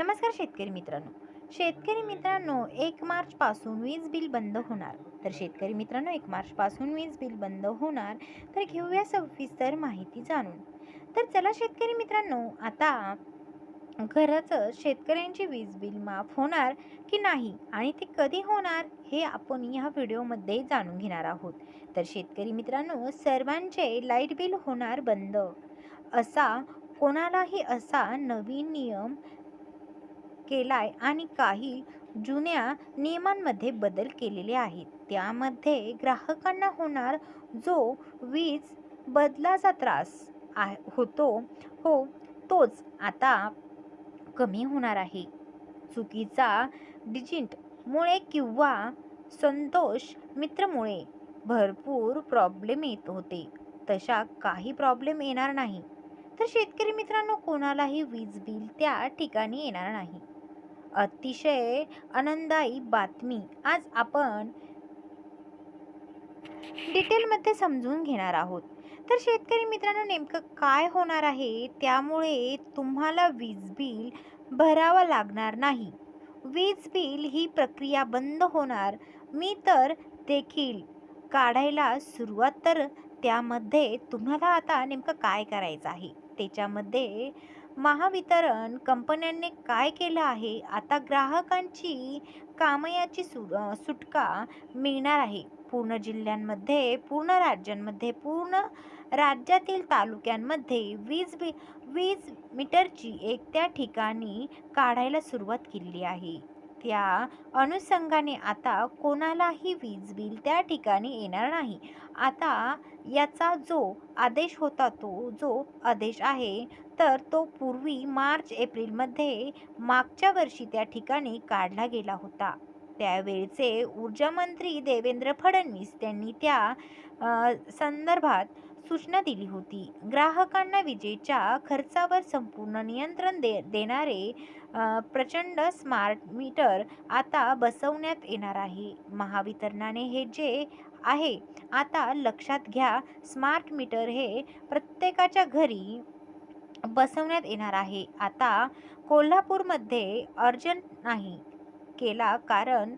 नमस्कार शेतकरी मित्रांनो. शेतकरी मित्रांनो एक मार्चपासून वीज बिल बंद होणार. तर शेतकरी मित्रांनो एक मार्चपासून वीज बिल बंद होणार. तर घेऊया सविस्तर माहिती जाणून. तर चला शेतकरी मित्रांनो आता खरंच शेतकऱ्यांची वीज बिल माफ होणार की नाही आणि ते कधी होणार हे आपण ह्या व्हिडिओमध्ये जाणून घेणार आहोत. तर शेतकरी मित्रांनो सर्वांचे लाइट बिल होणार बंद. असा कोणालाही असा नवीन नियम केलाय आणि काही जुन्या नियमांमध्ये बदल केलेले आहेत. त्यामध्ये ग्राहकांना होणार जो वीज बदलाचा त्रास आ होतो हो तोच आता कमी होणार आहे. चुकीचा डिजिटमुळे किंवा संतोष मित्रमुळे भरपूर प्रॉब्लेम येत होते. तशा काही प्रॉब्लेम येणार नाही. तर शेतकरी मित्रांनो कोणालाही वीज बिल त्या ठिकाणी येणार नाही. अतिशय आनंददायी बातमी. आज आपण डिटेलमध्ये समजून घेणार आहोत. तर शेतकरी मित्रांनो नेमकं काय होणार आहे? त्यामुळे तुम्हाला वीज बिल भरावा लागणार नाही. वीज बिल ही प्रक्रिया बंद होणार. मी तर देखील काढायला सुरुवात तर त्यामध्ये तुम्हाला आता नेमकं काय करायचं आहे? त्याच्यामध्ये महावितरण कंपन्यांनी काय केलं आहे? आता ग्राहकांची कामयाची सु सुटका मिळणार आहे. पूर्ण जिल्ह्यांमध्ये पूर्ण राज्यांमध्ये पूर्ण राज्यातील तालुक्यांमध्ये वीज बी वीज मीटरची एक त्या ठिकाणी काढायला सुरुवात केली आहे. त्या अनुषंगाने आता कोणालाही वीज बिल त्या ठिकाणी येणार नाही. आता याचा जो आदेश होता तो जो आदेश आहे तर तो पूर्वी मार्च एप्रिलमध्ये मागच्या वर्षी त्या ठिकाणी काढला गेला होता. त्यावेळचे ऊर्जामंत्री देवेंद्र फडणवीस त्यांनी त्या संदर्भात सूचना दिली होती. ग्राहकांना विजेच्या खर्चावर संपूर्ण नियंत्रण दे देणारे प्रचंड स्मार्ट मीटर आता बसवण्यात येणार आहे. महावितरणाने हे जे आहे आता लक्षात घ्या स्मार्ट मीटर हे प्रत्येकाच्या घरी बसवण्यात येणार आहे. आता कोल्हापूरमध्ये अर्जंट नाही केला कारण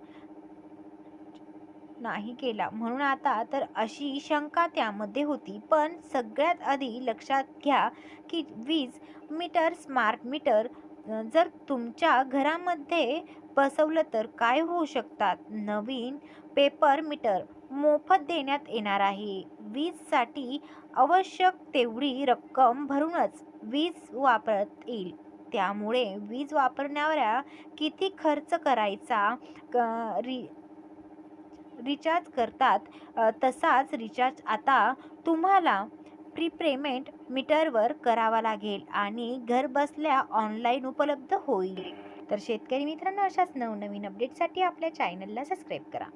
नाही केला. म्हणून आता तर अशी शंका त्यामध्ये होती. पण सगळ्यात आधी लक्षात घ्या की वीज मीटर स्मार्ट मीटर जर तुमच्या घरामध्ये बसवलं तर काय होऊ शकतात? नवीन पेपर मीटर मोफत देण्यात येणार आहे. वीजसाठी आवश्यक तेवढी रक्कम भरूनच वीज वापरत येईल. त्यामुळे वीज वापरणाऱ्या किती खर्च करायचा? क री रिचार्ज करतात तसाच रिचार्ज आता तुम्हाला प्रीपेमेंट मीटरवर करावा लागेल आणि घरबसल्या ऑनलाईन उपलब्ध होईल. तर शेतकरी मित्रांनो अशाच नवनवीन अपडेटसाठी आपल्या चॅनलला सबस्क्राईब करा.